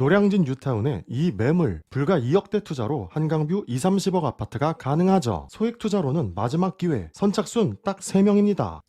노량진 뉴타운에 이 매물 불과 2억대 투자로 한강뷰 2, 30억 아파트가 가능하죠. 소액 투자로는 마지막 기회. 선착순 딱 3명입니다.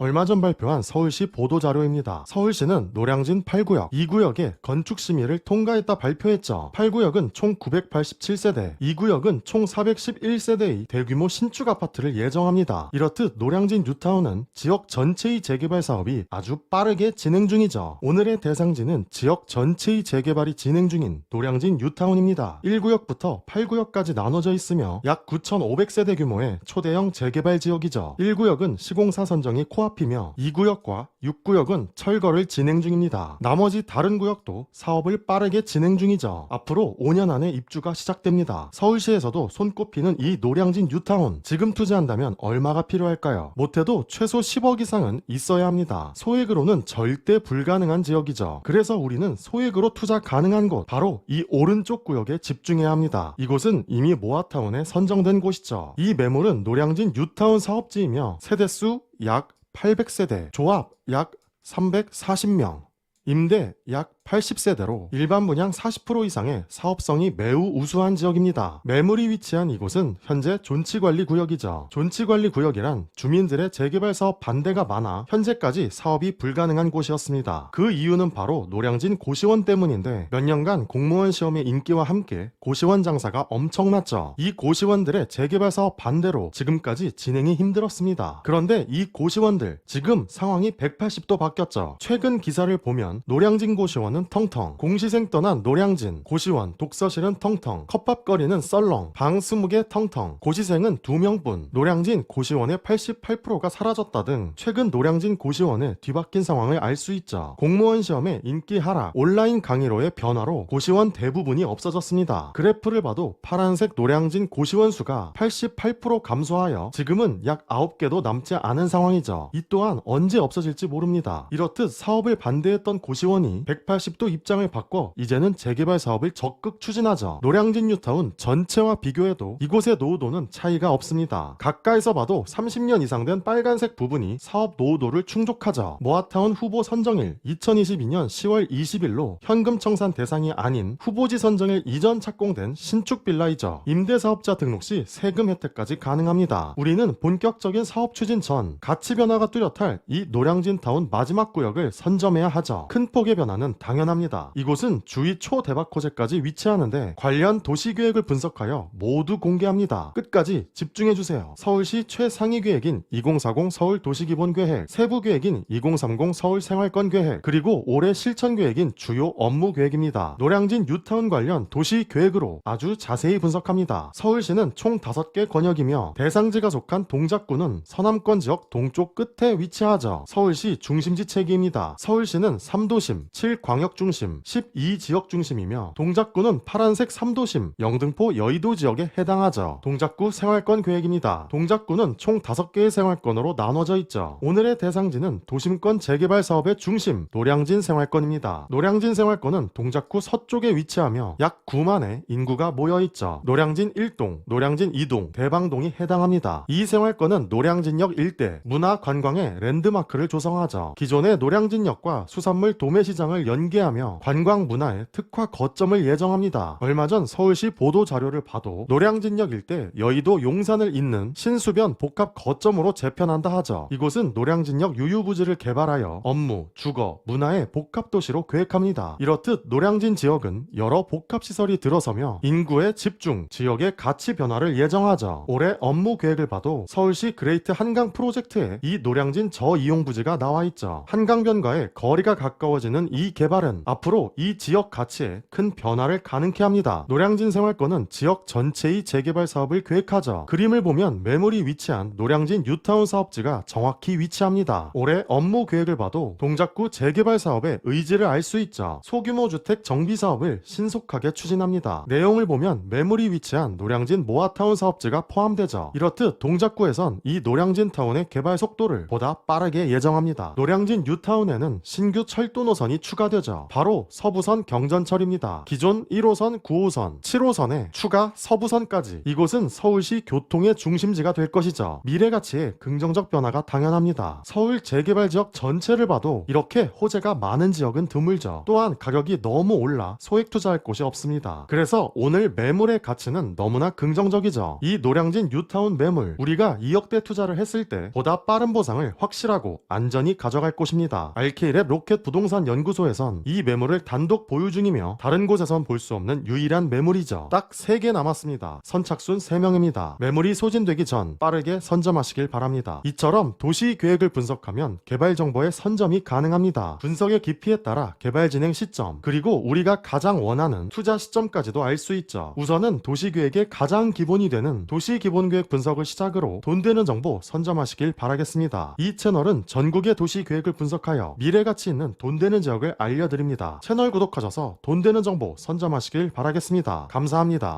얼마 전 발표한 서울시 보도자료입니다. 서울시는 노량진 8구역, 2구역에 건축 심의를 통과했다 발표했죠. 8구역은 총 987세대, 2구역은 총 411세대의 대규모 신축 아파트를 예정합니다. 이렇듯 노량진 뉴타운은 지역 전체의 재개발 사업이 아주 빠르게 진행 중이죠. 오늘의 대상지는 지역 전체의 재개발이 진행 중인 노량진 뉴타운입니다. 1구역부터 8구역까지 나눠져 있으며 약 9,500세대 규모의 초대형 재개발 지역이죠. 1구역은 시공사 선정이 코앞 이며 2구역과 6구역은 철거를 진행 중입니다. 나머지 다른 구역도 사업을 빠르게 진행 중이죠. 앞으로 5년 안에 입주가 시작됩니다. 서울시에서도 손꼽히는 이 노량진 뉴타운 지금 투자한다면 얼마가 필요할까요? 못해도 최소 10억 이상은 있어야 합니다. 소액으로는 절대 불가능한 지역이죠. 그래서 우리는 소액으로 투자 가능한 곳 바로 이 오른쪽 구역에 집중해야 합니다. 이곳은 이미 모아타운에 선정된 곳이죠. 이 매물은 노량진 뉴타운 사업지이며 세대수 약 800세대, 조합 약 340명, 임대 약 80세대로 일반 분양 40% 이상의 사업성이 매우 우수한 지역입니다. 매물이 위치한 이곳은 현재 존치관리 구역이죠. 존치관리 구역이란 주민들의 재개발 사업 반대가 많아 현재까지 사업이 불가능한 곳이었습니다. 그 이유는 바로 노량진 고시원 때문인데 몇 년간 공무원 시험의 인기와 함께 고시원 장사가 엄청났죠. 이 고시원들의 재개발 사업 반대로 지금까지 진행이 힘들었습니다. 그런데 이 고시원들 지금 상황이 180도 바뀌었죠. 최근 기사를 보면 노량진 고시원은 텅텅, 공시생 떠난 노량진, 고시원, 독서실은 텅텅, 컵밥거리는 썰렁, 방 20개 텅텅, 고시생은 2명뿐, 노량진 고시원의 88%가 사라졌다 등 최근 노량진 고시원의 뒤바뀐 상황을 알 수 있죠. 공무원 시험의 인기 하락, 온라인 강의로의 변화로 고시원 대부분이 없어졌습니다. 그래프를 봐도 파란색 노량진 고시원 수가 88% 감소하여 지금은 약 9개도 남지 않은 상황이죠. 이 또한 언제 없어질지 모릅니다. 이렇듯 사업을 반대했던 고시원이 180도 입장을 바꿔 이제는 재개발 사업을 적극 추진하죠. 노량진 뉴타운 전체와 비교해도 이곳의 노후도는 차이가 없습니다. 가까이서 봐도 30년 이상 된 빨간색 부분이 사업 노후도를 충족하죠. 모아타운 후보 선정일 2022년 10월 20일로 현금 청산 대상이 아닌 후보지 선정일 이전 착공된 신축 빌라이죠. 임대사업자 등록 시 세금 혜택까지 가능합니다. 우리는 본격적인 사업 추진 전 가치 변화가 뚜렷할 이 노량진 타운 마지막 구역을 선점해야 하죠. 큰 폭의 변화는 당연 합니다. 이곳은 주위 초대박 호재까지 위치하는데 관련 도시계획을 분석하여 모두 공개합니다. 끝까지 집중해주세요. 서울시 최상위 계획인 2040 서울 도시기본 계획, 세부 계획인 2030 서울 생활권 계획, 그리고 올해 실천 계획인 주요 업무 계획입니다. 노량진 뉴타운 관련 도시 계획으로 아주 자세히 분석합니다. 서울시는 총 5개 권역이며 대상지가 속한 동작구는 서남권 지역 동쪽 끝에 위치하죠. 서울시 중심지 체계입니다. 서울시는 3도심, 7광 역 중심, 12지역 중심이며 동작구는 파란색 3도심, 영등포 여의도 지역에 해당하죠. 동작구 생활권 계획입니다. 동작구는 총 5개의 생활권으로 나눠져 있죠. 오늘의 대상지는 도심권 재개발 사업의 중심, 노량진 생활권입니다. 노량진 생활권은 동작구 서쪽에 위치하며 약 9만의 인구가 모여 있죠. 노량진 1동, 노량진 2동, 대방동이 해당합니다. 이 생활권은 노량진역 일대 문화 관광의 랜드마크를 조성하죠. 기존의 노량진역과 수산물 도매시장을 연 계하며 관광 문화의 특화 거점을 예정합니다. 얼마 전 서울시 보도 자료를 봐도 노량진역 일대 여의도 용산을 잇는 신수변 복합 거점으로 재편한다 하죠. 이곳은 노량진역 유유부지를 개발하여 업무, 주거, 문화의 복합 도시로 계획합니다. 이렇듯 노량진 지역은 여러 복합 시설이 들어서며 인구의 집중, 지역의 가치 변화를 예정하죠. 올해 업무 계획을 봐도 서울시 그레이트 한강 프로젝트에 이 노량진 저이용 부지가 나와 있죠. 한강변과의 거리가 가까워지는 이 개발 은 앞으로 이 지역 가치에 큰 변화를 가능케 합니다. 노량진 생활권은 지역 전체의 재개발 사업을 계획하죠. 그림을 보면 매물이 위치한 노량진 뉴타운 사업지가 정확히 위치합니다. 올해 업무 계획을 봐도 동작구 재개발 사업의 의지를 알 수 있죠. 소규모 주택 정비 사업을 신속하게 추진합니다. 내용을 보면 매물이 위치한 노량진 모아타운 사업지가 포함되죠. 이렇듯 동작구에선 이 노량진 타운의 개발 속도를 보다 빠르게 예정합니다. 노량진 뉴타운에는 신규 철도 노선이 추가되죠. 거죠. 바로 서부선 경전철입니다. 기존 1호선, 9호선, 7호선에 추가 서부선까지 이곳은 서울시 교통의 중심지가 될 것이죠. 미래 가치에 긍정적 변화가 당연합니다. 서울 재개발 지역 전체를 봐도 이렇게 호재가 많은 지역은 드물죠. 또한 가격이 너무 올라 소액 투자할 곳이 없습니다. 그래서 오늘 매물의 가치는 너무나 긍정적이죠. 이 노량진 뉴타운 매물 우리가 2억대 투자를 했을 때 보다 빠른 보상을 확실하고 안전히 가져갈 곳입니다. RK랩 로켓 부동산 연구소에선 이 매물을 단독 보유 중이며 다른 곳에선 볼 수 없는 유일한 매물이죠. 딱 3개 남았습니다. 선착순 3명입니다. 매물이 소진되기 전 빠르게 선점하시길 바랍니다. 이처럼 도시 계획을 분석하면 개발 정보의 선점이 가능합니다. 분석의 깊이에 따라 개발 진행 시점 그리고 우리가 가장 원하는 투자 시점까지도 알 수 있죠. 우선은 도시 계획의 가장 기본이 되는 도시 기본 계획 분석을 시작으로 돈 되는 정보 선점하시길 바라겠습니다. 이 채널은 전국의 도시 계획을 분석하여 미래 가치 있는 돈 되는 지역을 알려 드립니다. 채널 구독하셔서 돈 되는 정보 선점하시길 바라겠습니다. 감사합니다.